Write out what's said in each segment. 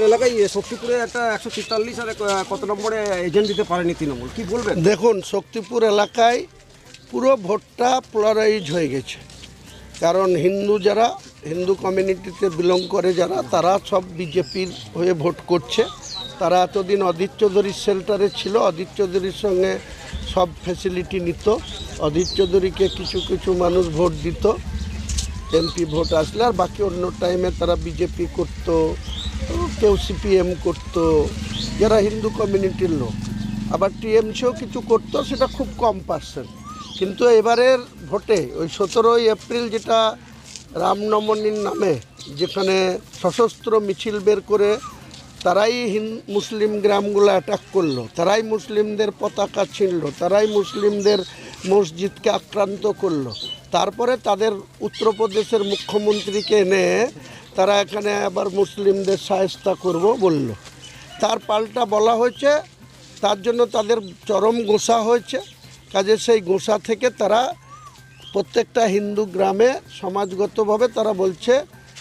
এলাকায় শক্তিপুরে একটা একশো তেতাল্লিশ আর কত নম্বরে এজেন্ট দিতে পারেনি বলবেন? দেখুন, শক্তিপুর এলাকায় পুরো ভোটটা পোলারাইজ হয়ে গেছে। কারণ হিন্দু যারা, হিন্দু কমিউনিটিতে বিলং করে যারা, তারা সব বিজেপির হয়ে ভোট করছে। তারা এতদিন অদিত চৌধুরীর শেল্টারে ছিল, অদিত চৌধুরীর সঙ্গে সব ফ্যাসিলিটি নিত। অদিত চৌধুরীকে কিছু কিছু মানুষ ভোট দিত। এমপি ভোট আসলে আর বাকি অন্য টাইমে তারা বিজেপি করতো। কেউ সিপিএম করতো, যারা হিন্দু কমিউনিটির লোক। আবার টিএমসিও কিছু করতো, সেটা খুব কম পার্সেন্ট কিন্তু এবারের ভোটে ওই সতেরোই এপ্রিল যেটা রামনবমীর নামে, যেখানে সশস্ত্র মিছিল বের করে তারাই মুসলিম গ্রামগুলো অ্যাটাক করল, তারাই মুসলিমদের পতাকা ছিনলো, তারাই মুসলিমদের মসজিদকে আক্রান্ত করল। তারপরে তাদের উত্তরপ্রদেশের মুখ্যমন্ত্রীকে এনে তারা এখানে আবার মুসলিমদের সায়স্তা করব বলল। তার পাল্টা বলা হয়েছে, তার জন্য তাদের চরম গোসা হয়েছে। কাজে সেই গোসা থেকে তারা প্রত্যেকটা হিন্দু গ্রামে সমাজগতভাবে তারা বলছে,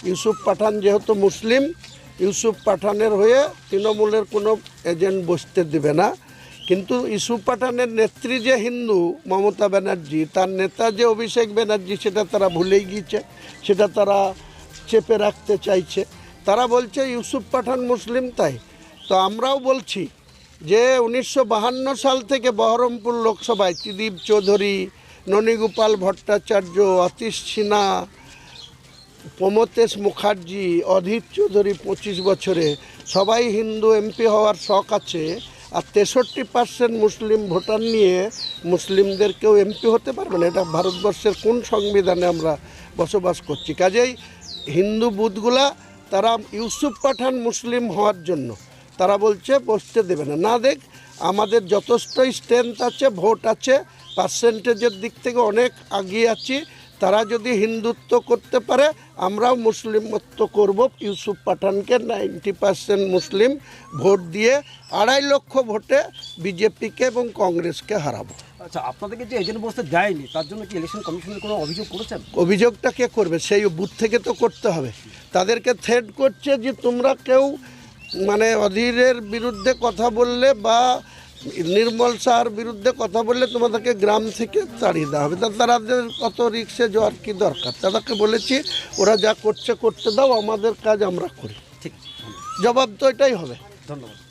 ইউসুফ পাঠান যেহেতু মুসলিম, ইউসুফ পাঠানের হয়ে তৃণমূলের কোনো এজেন্ট বসতে দেবে না। কিন্তু ইউসুফ পাঠানের নেত্রী যে হিন্দু, মমতা ব্যানার্জি, তার নেতা যে অভিষেক ব্যানার্জি, সেটা তারা ভুলেই গিয়েছে, সেটা তারা চেপে রাখতে চাইছে। তারা বলছে, ইউসুফ পাঠান মুসলিম তাই? তো আমরাও বলছি যে, উনিশশো সাল থেকে বহরমপুর লোকসভায় ত্রিদীপ চৌধুরী, ননীগোপাল ভট্টাচার্য অতীশ সিনহা প্রমতেশ মুখার্জি, অধীর চৌধুরী পঁচিশ বছরে সবাই হিন্দু এমপি হওয়ার শখ আছে। আর তেষট্টি পার্সেন্ট মুসলিম ভোটার নিয়ে মুসলিমদের কেউ এমপি হতে পারবে না। এটা ভারতবর্ষের কোন সংবিধানে আমরা বসবাস করছি? কাজেই হিন্দু বুথগুলা, তারা ইউসুফ পাঠান মুসলিম হওয়ার জন্য। তারা বলছে, বসতে দেবে না। না দেখ, আমাদের যথেষ্টই স্ট্রেংথ আছে, ভোট আছে পার্সেন্টেজের দিক থেকে অনেক আগিয়ে আছি। তারা যদি হিন্দুত্ব করতে পারে আমরাও মুসলিমত্ব করব। ইউসুফ পাঠানকে নাইনটি পার্সেন্ট মুসলিম ভোট দিয়ে আড়াই লক্ষ ভোটে বিজেপিকে এবং কংগ্রেসকে হারাবো। আচ্ছা আপনাদেরকে যে এজেন্ট বসতে দেয়নি তার জন্য কি ইলেকশন কমিশনের কোনো অভিযোগ করেছেন? অভিযোগটা কে করবে? সেই বুথ থেকে তো করতে হবে। তাদেরকে থ্রেড করছে যে তোমরা কেউ মানে অধীরের বিরুদ্ধে কথা বললে বা নির্মল স্যার বিরুদ্ধে কথা বললে তোমাদেরকে গ্রাম থেকে তাড়িয়ে দেওয়া হবে। তা তাদের কত রিক্সে যাওয়ার কি দরকার? তাদেরকে বলেছি ওরা যা করছে করতে দাও আমাদের কাজ আমরা করি। ঠিক। জবাব তো এটাই হবে। ধন্যবাদ।